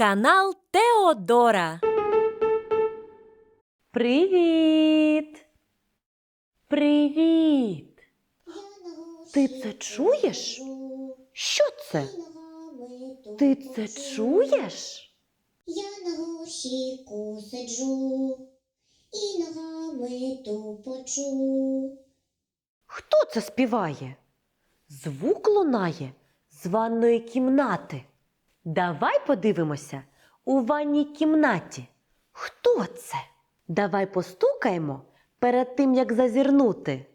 Канал Теодора. Привіт. Привіт. Ти це чуєш? Що це? Ти це чуєш? Я на горщику сиджу і ногами тупочу. Хто це співає? Звук лунає з ванної кімнати. Давай подивимося у ванній кімнаті. Хто це? Давай постукаємо перед тим, як зазирнути.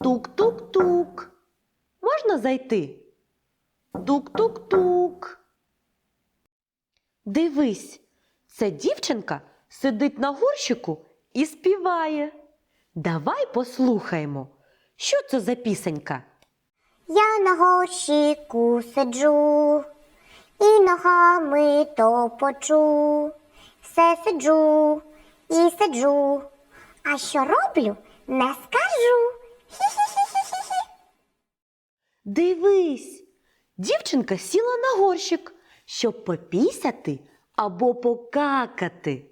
Тук-тук-тук. Можна зайти? Тук-тук-тук. Дивись, ця дівчинка сидить на горщику і співає. Давай послухаємо, що це за пісенька. Я на горщику сиджу і ногами топочу. Все сиджу і сиджу. А що роблю, не скажу. Хі-хі-хі-хі-хі. Дивись, дівчинка сіла на горщик, щоб попісяти або покакати.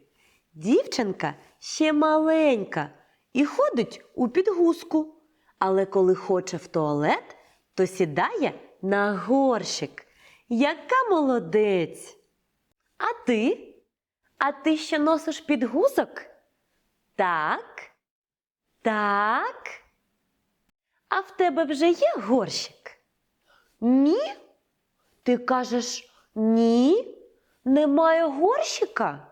Дівчинка ще маленька і ходить у підгузку, але коли хоче в туалет, то сідає на горщик. Яка молодець! А ти? А ти ще носиш підгузок? Так. Так. А в тебе вже є горщик? Ні? Ти кажеш ні? Немає горщика?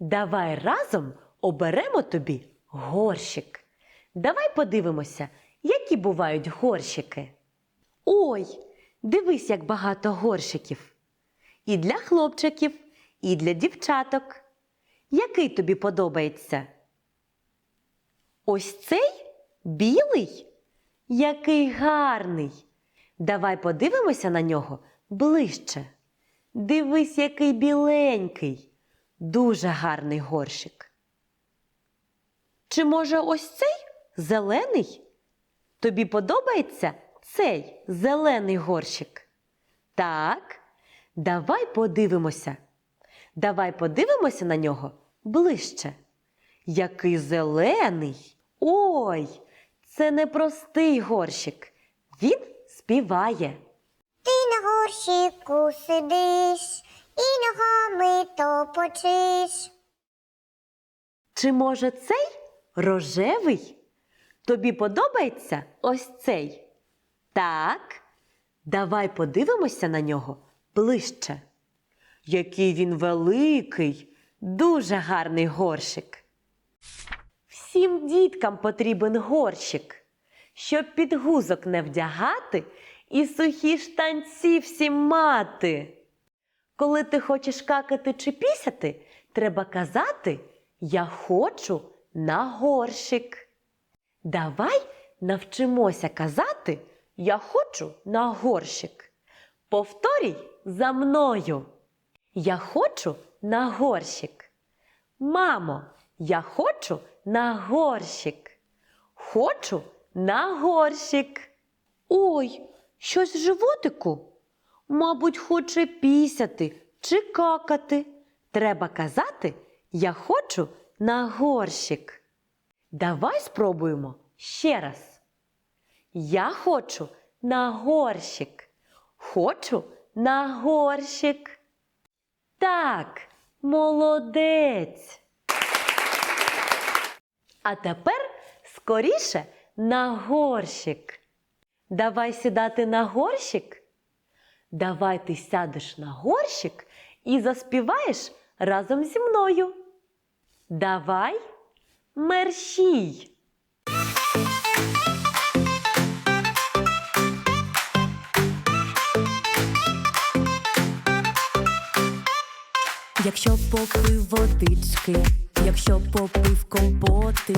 Давай разом оберемо тобі горщик. Давай подивимося, які бувають горщики. Ой, дивись, як багато горщиків. І для хлопчиків, і для дівчаток. Який тобі подобається? Ось цей білий? Який гарний. Давай подивимося на нього ближче. Дивись, який біленький. Дуже гарний горщик. Чи може ось цей зелений? Тобі подобається цей зелений горщик? Так, давай подивимося. Давай подивимося на нього ближче. Який зелений. Ой, це не простий горщик. Він співає. Ти на горщику сидиш і ногами топочиш. Чи може цей рожевий? Тобі подобається ось цей? Так. Давай подивимося на нього ближче. Який він великий, дуже гарний горщик. Всім діткам потрібен горщик, щоб підгузок не вдягати і сухі штанці всім мати. Коли ти хочеш какати чи пісяти, треба казати Я хочу на горщик. Давай навчимося казати Я хочу на горщик. Повторюй за мною. Я хочу на горщик. Мамо, я хочу на горщик. Хочу на горщик. Ой, щось в животику. Мабуть, хоче пісяти чи какати. Треба казати Я хочу на горщик. Давай спробуємо ще раз. Я хочу на горщик. Хочу на горщик. Так, молодець. А тепер скоріше на горщик. Давай сідати на горщик. Давай ти сядеш на горщик і заспіваєш разом зі мною. Давай мерщій. Якщо попив водички, якщо попив компотик,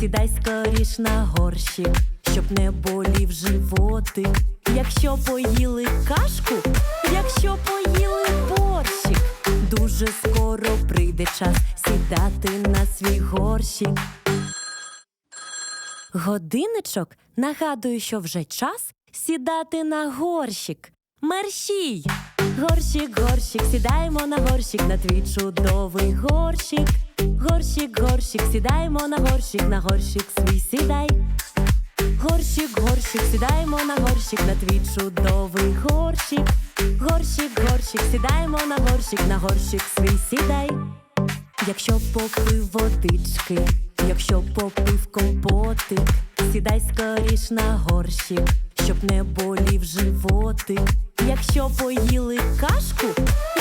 сідай скоріш на горщик, щоб не болів животик. Якщо поїли кашку, якщо поїли борщик, дуже скоро прийде час сідати на свій горщик. Годинничок нагадує, що вже час сідати на горщик. Мерщій! Горщик, горщик, сідаємо на горщик, на твій чудовий горщик. Горщик, горщик, сідаємо на горщик, на горщик свій сідай. Горщик, горщик, сідаємо на горщик, на твій чудовий горщик. Горщик, горщик, сідаємо на горщик, на горщик свій сідай. Якщо попив водички, якщо попив компотик, сідай скоріш на горщик, щоб не болів животик. Якщо поїли кашку,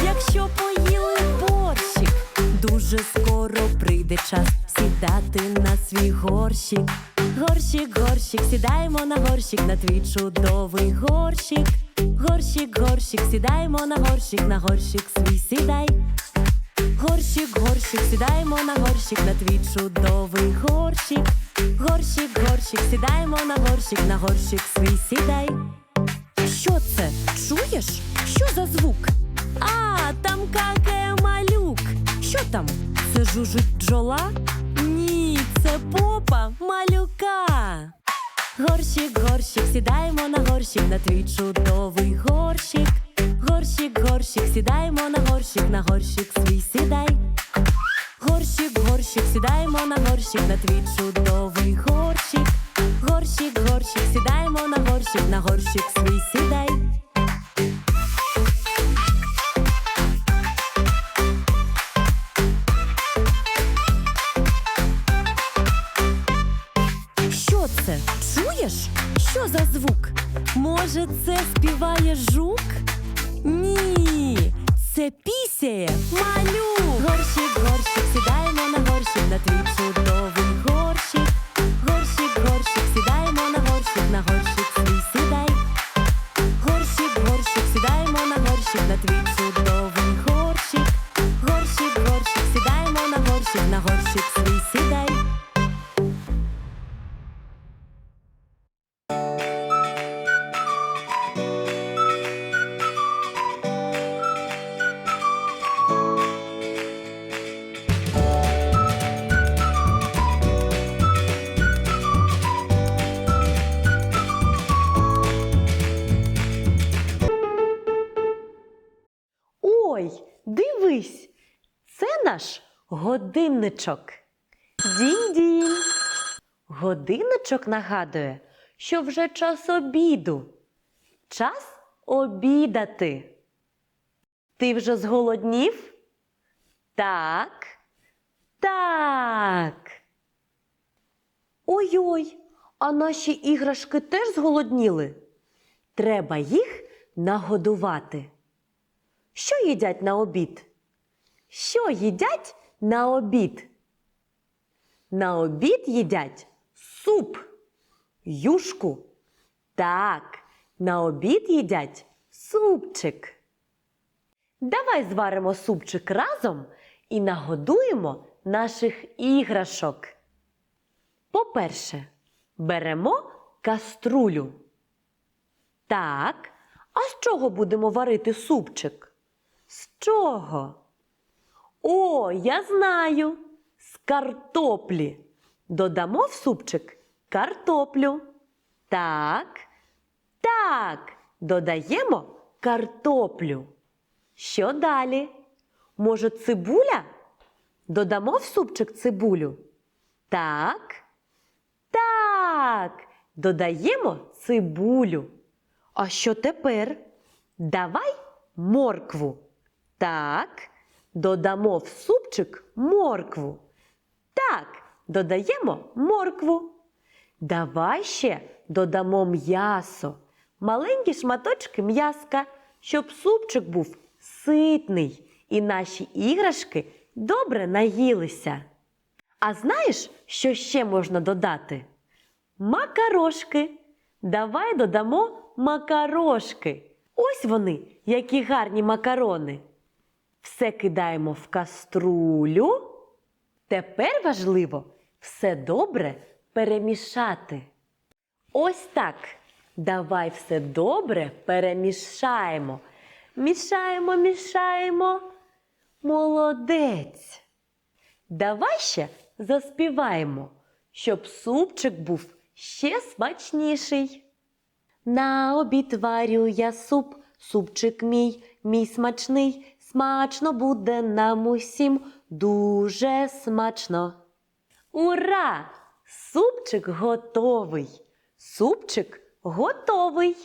якщо поїли борщик, дуже скоро прийде час сідати на свій горщик. Горщик, горщик, сідаємо на горщик, на твій чудовий горщик. Горщик, горщик, сідаємо на горщик, на горщик свій сідай. Горщик, горщик, сідаємо на горщик, на твій чудовий горщик. Горщик, горщик, сідаємо на горщик, на горщик свій сідай. Що це? Чуєш? Що за звук? А, там какає малюк. Що там? Це жужить бджола? Ні, це попа малюка. Горщик, горщик, сідаємо на горщик, на твій чудовий горщик. Горщик, горщик, сідаємо на горщик, на горщик свій сідай. Горщик, горщик, сідаємо на горщик, на твій чудовий горщик. Горщик, горщик, сідаємо на горщик, на горщик свій сідай. Що це? Чуєш? Що за звук? Може, це співає жук? Ні, це пісяє малюк. Горщик, годинничок. Дінь-дінь. Годинничок нагадує, що вже час обіду. Час обідати. Ти вже зголоднів? Так. Так. Ой-ой, а наші іграшки теж зголодніли. Треба їх нагодувати. Що їдять на обід? Що їдять на обід? На обід їдять суп, юшку. Так, на обід їдять супчик. Давай зваримо супчик разом і нагодуємо наших іграшок. По-перше, беремо каструлю. Так, а з чого будемо варити супчик? З чого? О, я знаю. З картоплі. Додамо в супчик картоплю. Так, так, додаємо картоплю. Що далі? Може, цибуля? Додамо в супчик цибулю. Так, так, додаємо цибулю. А що тепер? Давай моркву. Так, додамо в супчик моркву. Так, додаємо моркву. Давай ще додамо м'ясо, маленькі шматочки м'яска, щоб супчик був ситний і наші іграшки добре наїлися. А знаєш, що ще можна додати? Макарошки. Давай додамо макарошки. Ось вони, які гарні макарони. Все кидаємо в каструлю. Тепер важливо все добре перемішати. Ось так. Давай все добре перемішаємо. Мішаємо, мішаємо. Молодець. Давай ще заспіваємо, щоб супчик був ще смачніший. На обід варю я суп, супчик мій мій смачний, смачно буде нам усім, дуже смачно. Ура! Супчик готовий. Супчик готовий.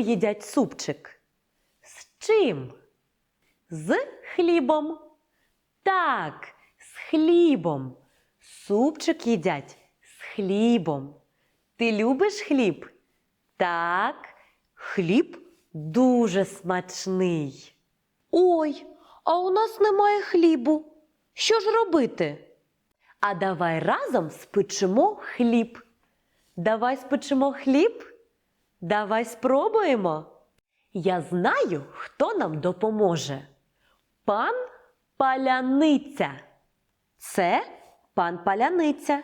Чим їдять супчик? З чим? З хлібом. Так, з хлібом. Супчик їдять з хлібом. Ти любиш хліб? Так, хліб дуже смачний. Ой, а у нас немає хлібу. Що ж робити? А давай разом спечемо хліб. Давай спечемо хліб. Давай спробуємо. Я знаю, хто нам допоможе. Пан Паляниця. Це пан Паляниця.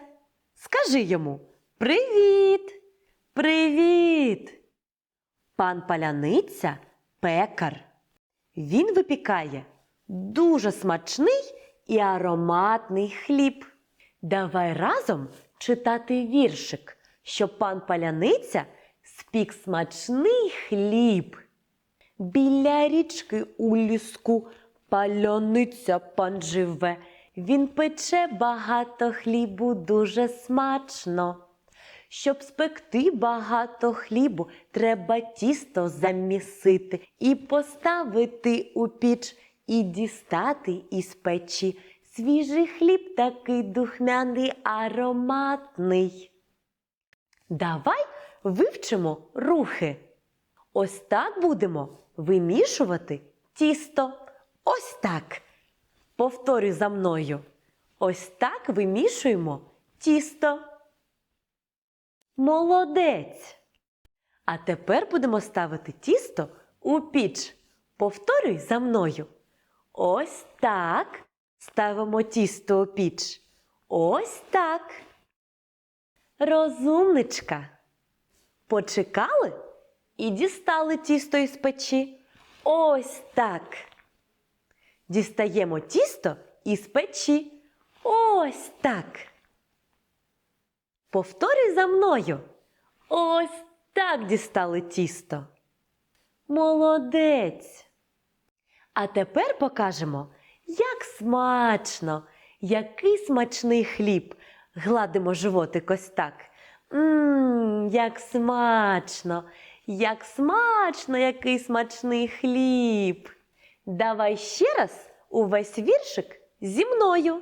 Скажи йому Привіт! Привіт! Пан Паляниця пекар. Він випікає дуже смачний і ароматний хліб. Давай разом читати віршик, щоб пан Паляниця спік смачний хліб. Біля річки у ліску пальониця пан живе. Він пече багато хлібу дуже смачно. Щоб спекти багато хлібу, треба тісто замісити і поставити у піч, і дістати із печі. Свіжий хліб такий духмяний, ароматний. Давай вивчимо рухи. Ось так будемо вимішувати тісто. Ось так. Повторюй за мною. Ось так вимішуємо тісто. Молодець. А тепер будемо ставити тісто у піч. Повторюй за мною. Ось так. Ставимо тісто у піч. Ось так. Розумничка. Почекали і дістали тісто із печі. Ось так. Дістаємо тісто із печі. Ось так. Повторюй за мною. Ось так дістали тісто. Молодець. А тепер покажемо, як смачно, який смачний хліб. Гладимо животик ось так. Мм, як смачно, як смачно, який смачний хліб. Давай ще раз увесь віршик зі мною.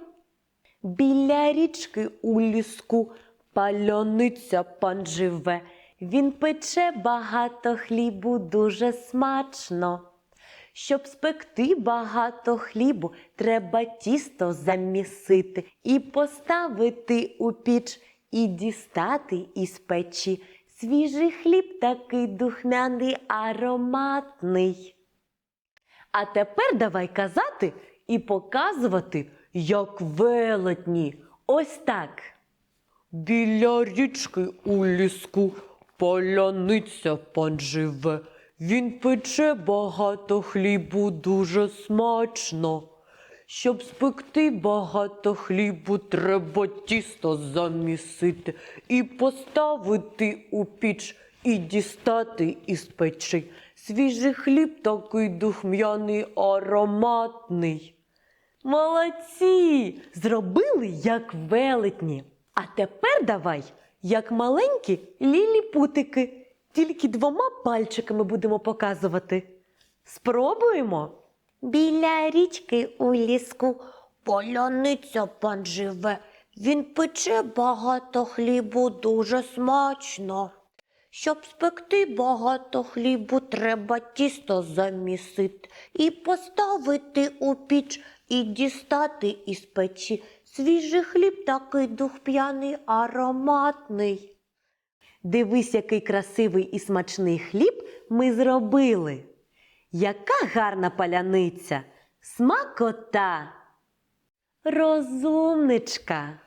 Біля річки у ліску пальониця пан живе. Він пече багато хлібу дуже смачно. Щоб спекти багато хлібу, треба тісто замісити і поставити у піч, і дістати із печі. Свіжий хліб такий духмяний, ароматний. А тепер давай казати і показувати, як велетні. Ось так. Біля річки у ліску поляниця пан живе. Він пече багато хлібу дуже смачно. Щоб спекти багато хлібу, треба тісто замісити і поставити у піч, і дістати із печі. Свіжий хліб такий духмяний, ароматний. Молодці! Зробили як велетні. А тепер давай, як маленькі ліліпутики, тільки двома пальчиками будемо показувати. Спробуємо. Біля річки у ліску поляниця пан живе. Він пече багато хлібу дуже смачно. Щоб спекти багато хлібу, треба тісто замісити і поставити у піч, і дістати із печі. Свіжий хліб такий духп'яний, ароматний. Дивись, який красивий і смачний хліб ми зробили. Яка гарна паляниця, смакота. Розумничка.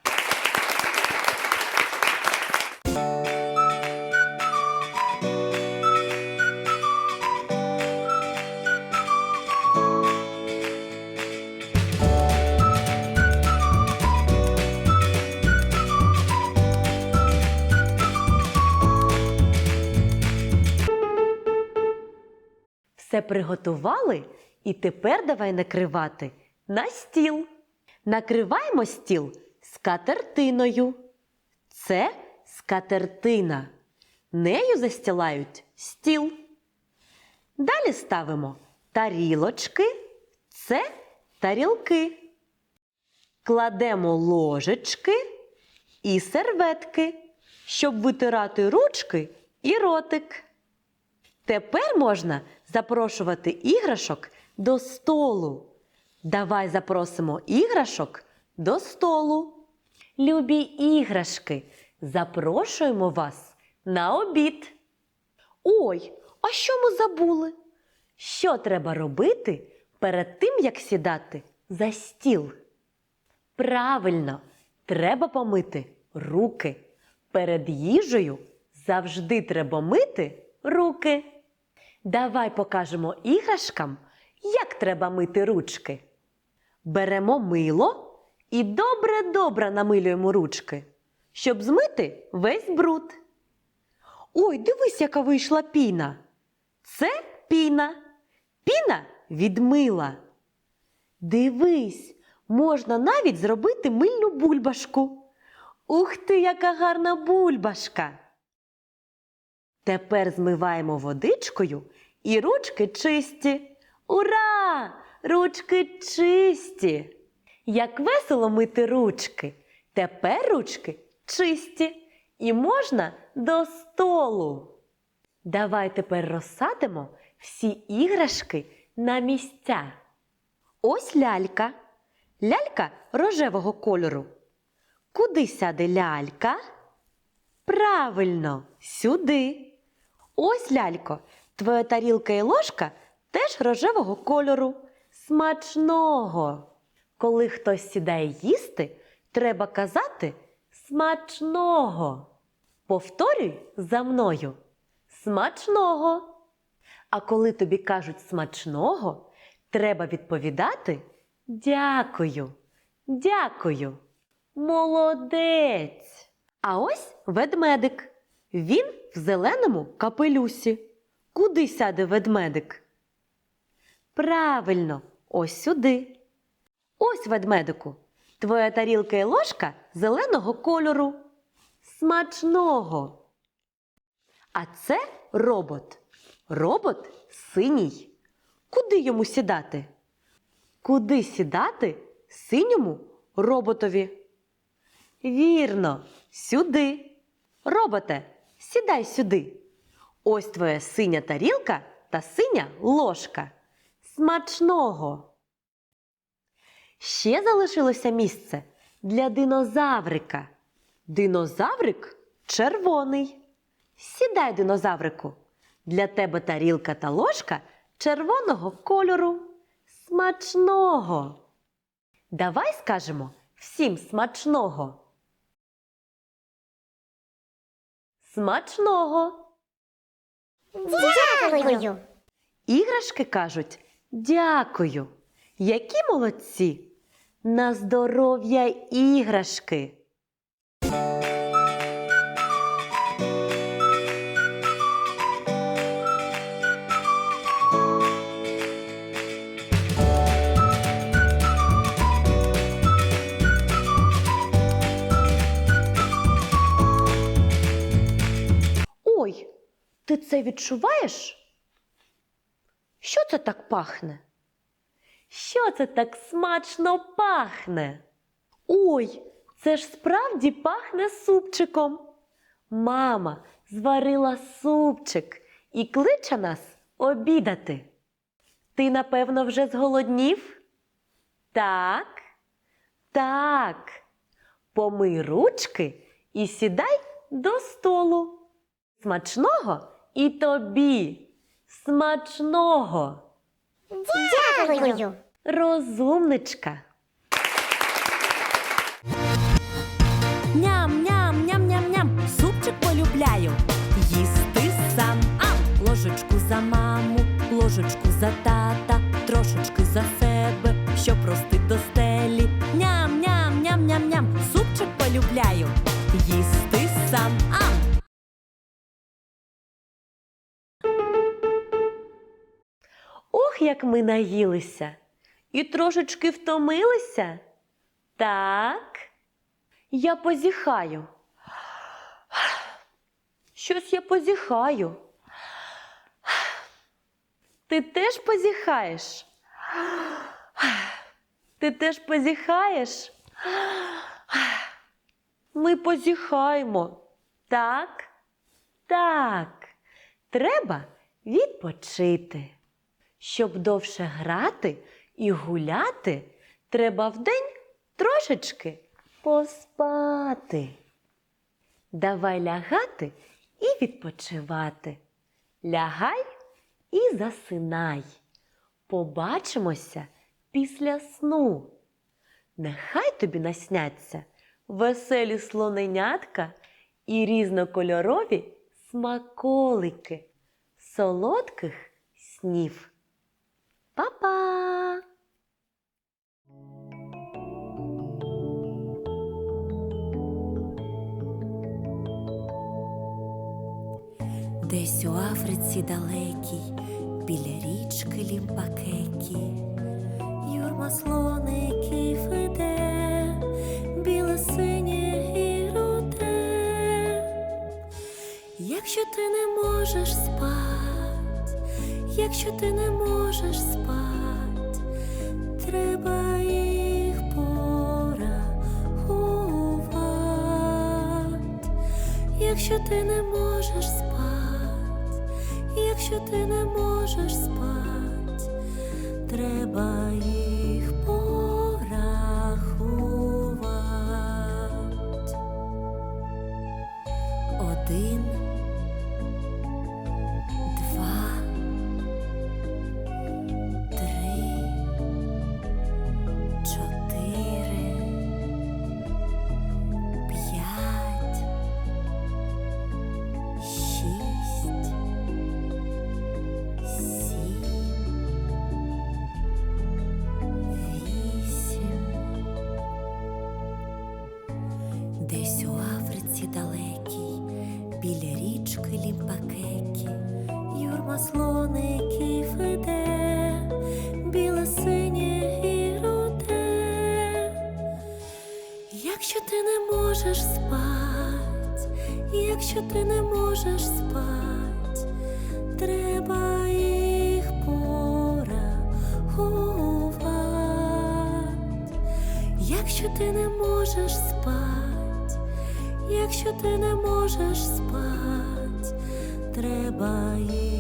Все приготували і тепер давай накривати на стіл. Накриваємо стіл скатертиною. Це скатертина. Нею застілають стіл. Далі ставимо тарілочки. Це тарілки. Кладемо ложечки і серветки, щоб витирати ручки і ротик. Тепер можна запрошувати іграшок до столу. Давай запросимо іграшок до столу. Любі іграшки, запрошуємо вас на обід. Ой, а що ми забули? Що треба робити перед тим, як сідати за стіл? Правильно, треба помити руки. Перед їжею завжди треба мити руки. Давай покажемо іграшкам, як треба мити ручки. Беремо мило і добре-добре намилюємо ручки, щоб змити весь бруд. Ой, дивись, яка вийшла піна. Це піна. Піна від мила. Дивись, можна навіть зробити мильну бульбашку. Ух ти, яка гарна бульбашка! Тепер змиваємо водичкою і ручки чисті. Ура! Ручки чисті! Як весело мити ручки. Тепер ручки чисті і можна до столу. Давай тепер розсадимо всі іграшки на місця. Ось лялька. Лялька рожевого кольору. Куди сяде лялька? Правильно, сюди. Ось лялько, твоя тарілка і ложка теж рожевого кольору. Смачного. Коли хтось сідає їсти, треба казати смачного. Повторюй за мною. Смачного. А коли тобі кажуть смачного, треба відповідати дякую. Дякую. Молодець. А ось ведмедик. Він в зеленому капелюсі. Куди сяде ведмедик? Правильно, ось сюди. Ось ведмедику. Твоя тарілка і ложка зеленого кольору. Смачного. А це робот. Робот синій. Куди йому сідати? Куди сідати синьому роботові? Вірно, сюди. Роботе, сідай сюди. Ось твоя синя тарілка та синя ложка. Смачного. Ще залишилося місце для динозаврика. Динозаврик червоний. Сідай, динозаврику. Для тебе тарілка та ложка червоного кольору. Смачного. Давай скажемо всім смачного. Смачного. Дякую. Іграшки кажуть дякую. Які молодці! На здоров'я іграшки! Ти це відчуваєш? Що це так пахне? Що це так смачно пахне? Ой, це ж справді пахне супчиком. Мама зварила супчик і кличе нас обідати. Ти, напевно, вже зголоднів? Так, так. Помий ручки і сідай до столу. Смачного і тобі. Смачного. Дякую. Розумничка. Ням-ням-ням-ням-ням, супчик полюбляю. Їсти сам, ам, ложечку за маму, ложечку за тата, трошечки за себе, щоб рости як ми наїлися і трошечки втомилися. Так, я позіхаю. Щось я позіхаю. Ти теж позіхаєш? Ти теж позіхаєш? Ми позіхаємо. Так, так. Треба відпочити. Щоб довше грати і гуляти, треба вдень трошечки поспати. Давай лягати і відпочивати. Лягай і засинай. Побачимося після сну. Нехай тобі насняться веселі слоненятка і різнокольорові смаколики солодких снів. Па-па! Десь у Африці далекій, біля річки Лімпакекі, юрма слоників іде, біле синє і руде. Якщо ти не можеш спать, якщо ти не можеш спать, треба їх порахувати. Якщо ти не можеш спать, якщо ти не можеш спать, треба їх біля річки Лімпакекі, юрма слоників іде, біле синє і руде. Якщо ти не можеш спать, якщо ти не можеш спать, треба їх порахувати. Якщо ти не можеш спать, якщо ти не можеш спать, треба їх